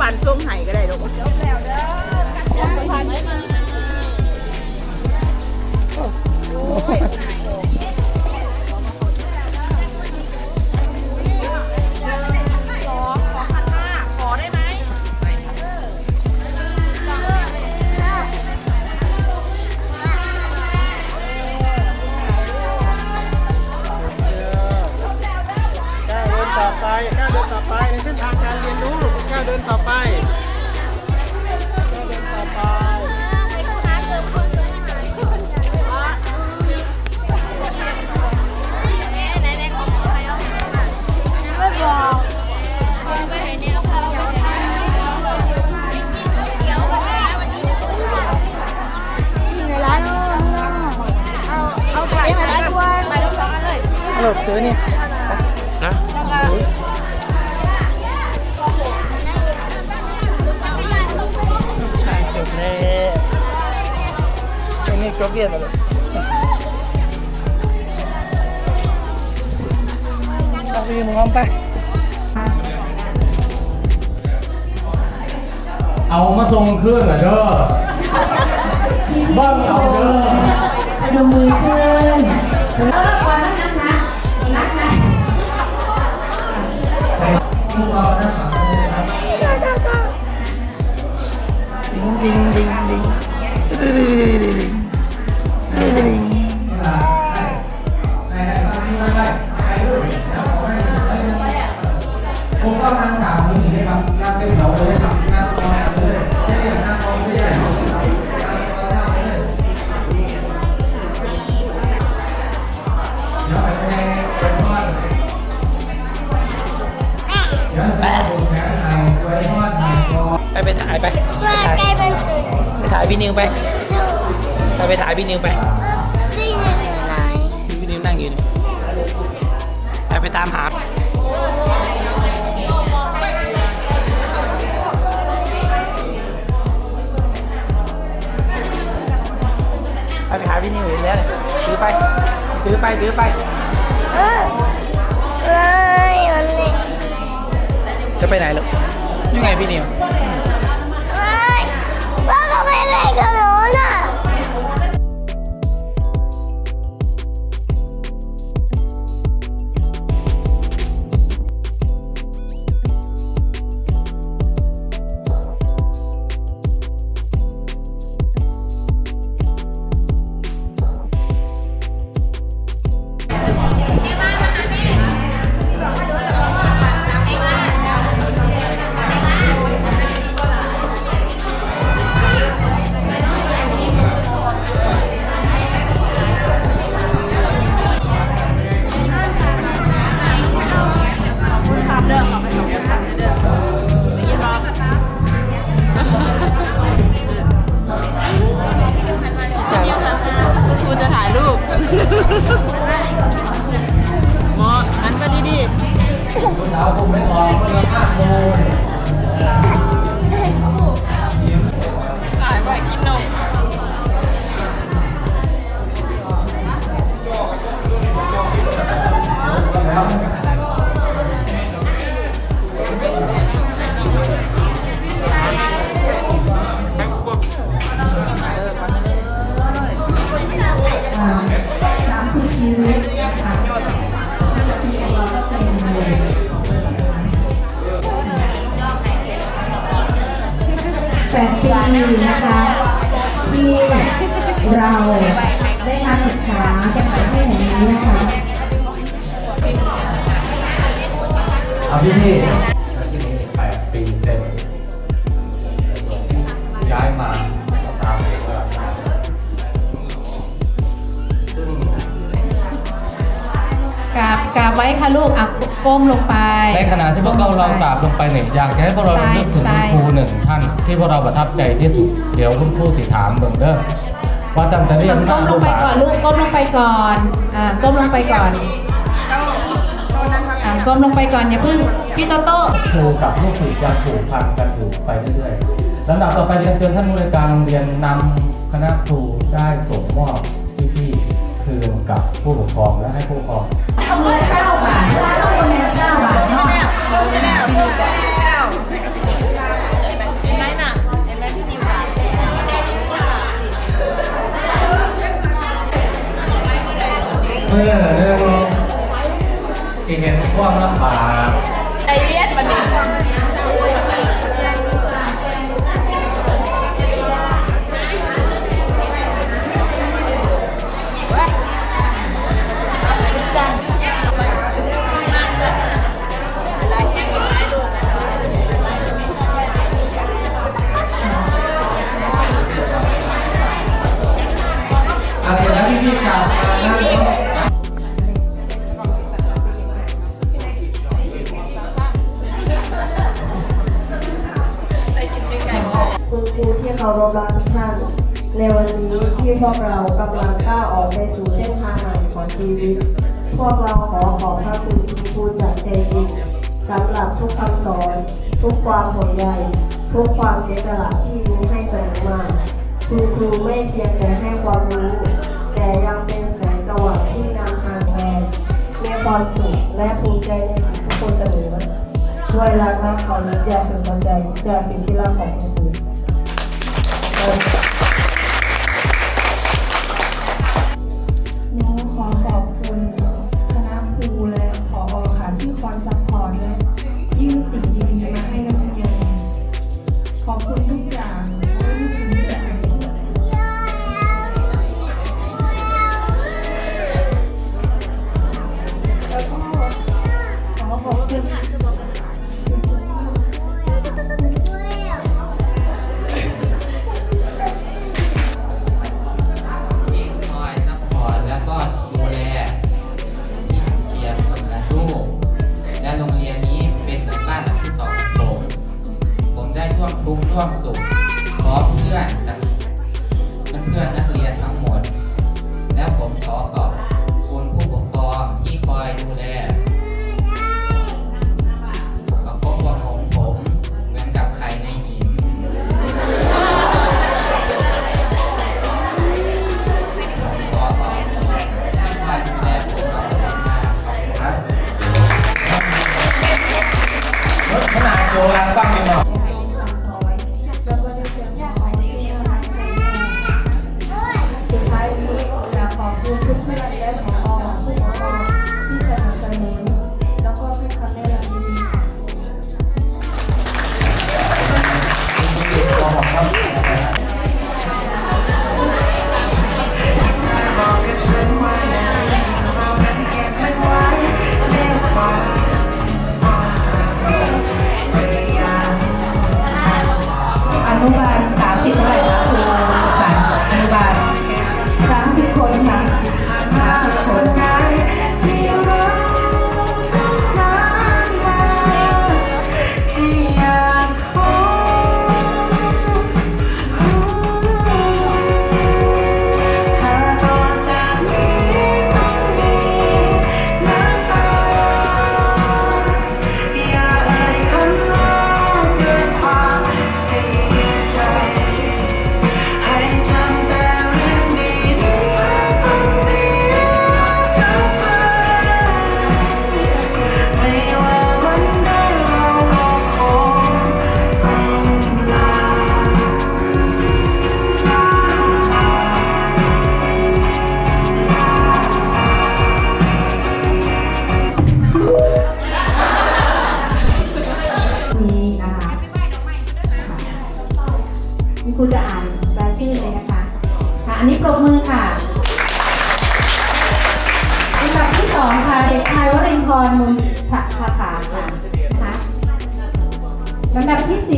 บานส้มไห้ก็ได้ลูกก้าว ซื้อนี่นะใช่จบแล้วไอ้นี่ก็เบียดมาเลยเอาไปยืนมึงอ้อมไปเอามาส่งขึ้นเหรอเด้อเบ้างเอาเด้อพนมมือขึ้นเออก่อน วกเรานะดิงดิงดิงดิงดิงดิงผมก็ทางถามนี่นะครับหน้าเส้นเราเลยครับ ก่อนไปไปถ่ายไปไปถ่ายไปถ่ายพี่นิวไปไปไปถ่ายพี่นิวไปพี่นิวนั่งอยู่นี่ไปไปตามหาไปไปหาพี่นิวอยู่แล้วเนี่ยถือไปถือไปถือไปเออไม่มันนี่จะไปไหนลูกยังไงพี่นิวไม่พ่อ ก็ไได้มาศึกษากันประเทศแห่งนี้นะคะเอาพี่ที่แปดปีเต็มย้ายมาตามเอกลักษณ์ซึ่งกราบกราบไว้ค่ะลูกอะก้มลงไป ในขณะที่พวกเราเรากราบลงไปเนี่ยอยากจะให้พวกเรานึกถึงคุณครูหนึ่งท่าน ที่พวกเราประทับใจที่สุด เดี๋ยวคุณครูสิถามเบิ่งเด้อ ว่าตั้งแต่เรียนก้มลงไปก่อนลูกก้มลงไปก่อนอ่าก้มลงไปก่อนอ่าก้มลงไปก่อนอย่าเพึ่งพี่โตโต้ครูกับลูกศิษย์ยังผูกพันกันอยู่ไปเรื่อยๆลำดับต่อไปเรียนเชิญท่านผู้ในวยการโรงเรียนนำคณะครูได้ส่งมอบที่ๆคืนกับผู้ปกครองและให้ผู้ปกครอง เอาเงินเก้าบาทเอาเงินเก้าบาทเนาะ เมื่อเรื่องที่เห็นความลำบาก ไอเลีย รูที่เคารพรักทุกท่านในวันนี้ที่พวกเรากำลังก้าวออกไปสู่เส้นทางใหม่ของชีวิต พวกเราขอขอบพระคุณคุณครูจากใจจริงสำหรับทุกคำสอน ทุกความห่วงใยทุกความเสียสละที่มีให้เสมอมาคุณครูไม่เพียงแต่ให้ความรู้ แต่ยังเป็นแสงสว่างที่นำทางแทนมีความสุขและภูมิใจในสิ่งทุกคนเสมอด้วยรักและความรู้จากถึงหัวใจจากสิ่งที่รักของคุณครู ห ร่วมทุกข์ร่วมสุขพร้อมเพื่อนเพื่อนนักเรียนทั้งหมด และผมขอขอบคุณผู้ปกครองที่คอยดูแลประคบประงมผมเหมือนกับไข่ในหินผมขอขอบคุณที่คอยดูแลผมมาขอบคุณครับขนาดโจรังฟังอยู่หรอ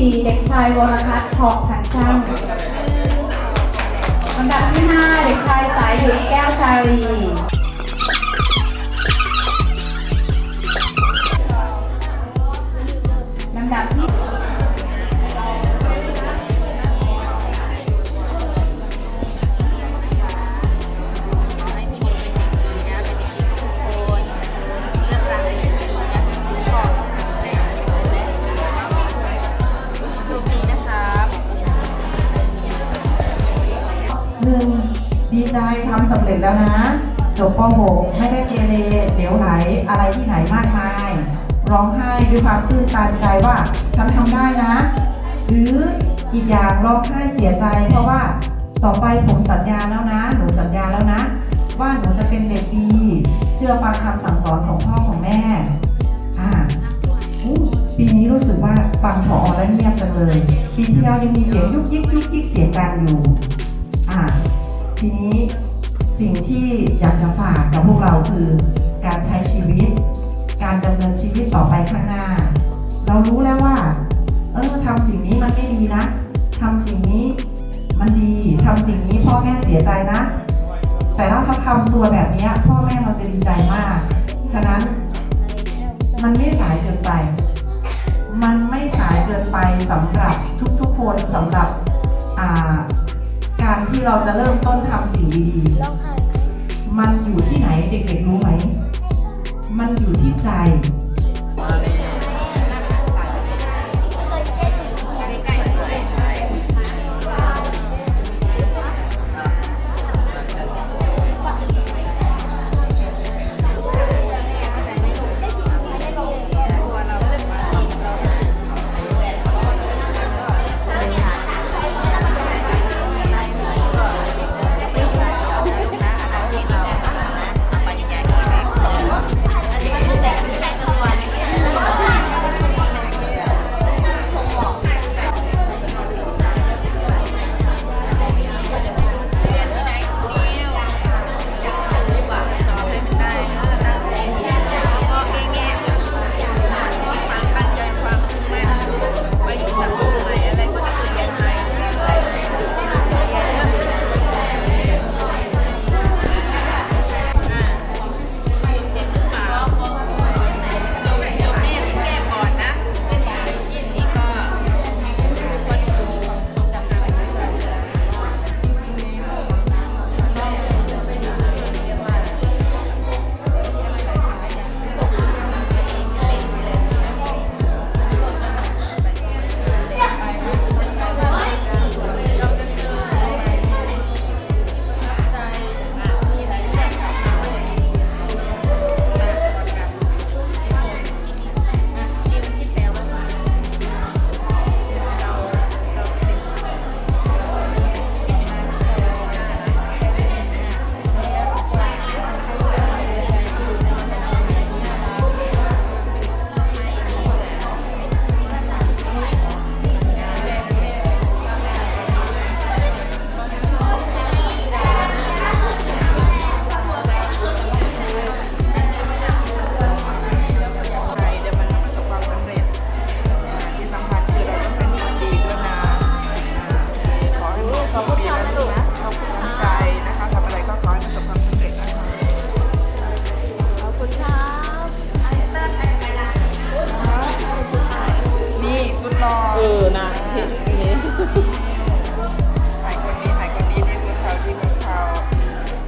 4 เด็กชายวรพัฒน์ทองขันช่างลำดับที่ 5 เด็กชายสายหยุดแก้วชาลี ร็จแล้วนะจบป .6 ไม่ได้เกเรเหลวไหลอะไรที่ไหนมากมาย ร้องไห้ด้วยความตื้นตันใจว่าฉันทำได้นะ หรืออีกอย่างร้องไห้เสียใจ เพราะว่าต่อไปผมสัญญาแล้วนะ หนูสัญญาแล้วนะ ว่าหนูจะเป็นเด็กดี เชื่อฟังคำสั่งสอนของพ่อของแม่อ่าอู้ปีนี้รู้สึกว่าฟังผอแล้วเงียบจังเลยปีที่แล้วยังมีเสียงยุกยิกยุกยิกเสียงกันอยู่ อ่า ทีนี้ สิ่งที่อยากจะฝากกับพวกเราคือ การใช้ชีวิต การดำเนินชีวิตต่อไปข้างหน้า เรารู้แล้วว่า เออทำสิ่งนี้มันไม่ดีนะทำสิ่งนี้มันดีทำสิ่งนี้พ่อแม่เสียใจนะ แต่ถ้าเขาทำตัวแบบนี้พ่อแม่เราจะดีใจมาก ฉะนั้นมันไม่สายเกินไป มันไม่สายเกินไปสำหรับทุกๆคนสำหรับอ่า การที่เราจะเริ่มต้นทำสิ่งดีๆมันอยู่ที่ไหนเด็กๆรู้ไหม มันอยู่ที่ใจ รอเออนะถ่ายคนนี้หายคนนี้นี่คือเขาที่ขอเขา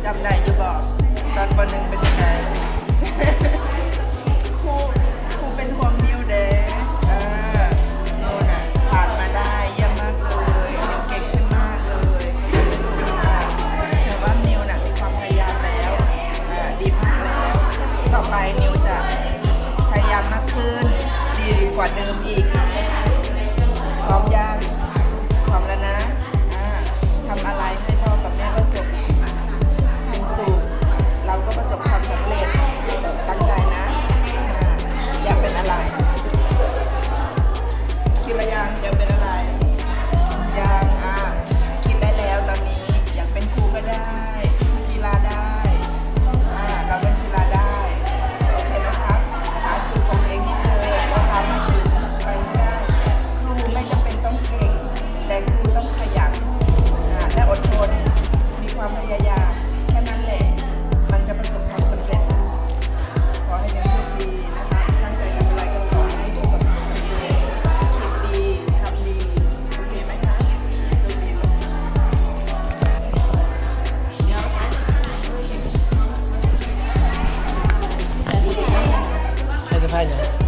จำได้อยู่บอกตอนปหนึ่งเป็นยังไงครูครูเป็นห่วงมิวเด้เออนิวน่ะผ่านมาได้เยี่ยมมากเลยนิวเก่งขึ้นมากเลยอ่าแต่ว่านิวน่ะมีความพยายามแล้วดีมากแล้ว ต่อไปนิวจะพยายามมากขึ้น ดีกว่าเดิมอีก ない。